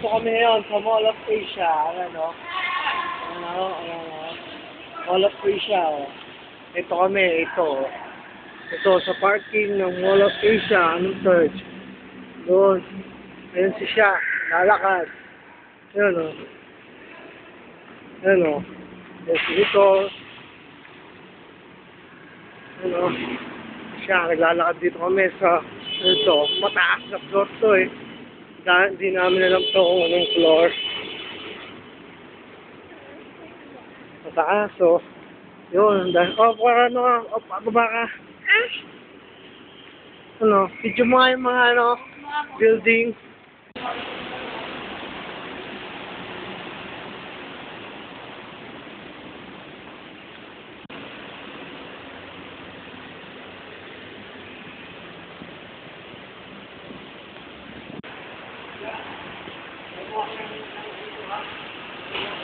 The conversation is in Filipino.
Ito kami ngayon sa Mall of Asia. Ano, ano, ayan, o. Mall of Asia, o. Ito kami, ito. o. Ito, sa parking ng Mall of Asia. Anong search? Doon. Ayan si siya. Lalakad. Ayan, o. Ayan, o. Ayan si Victor. Ayan, o. Siya, naglalakad dito kami sa, ito, mataas na floor to, eh. Hindi namin alam to kung anong floor. Mataas, so. Yun, dahil, oh, para ano ka, oh, pababa ka. Ano, video mo nga yung mga, ano, building. Thank you.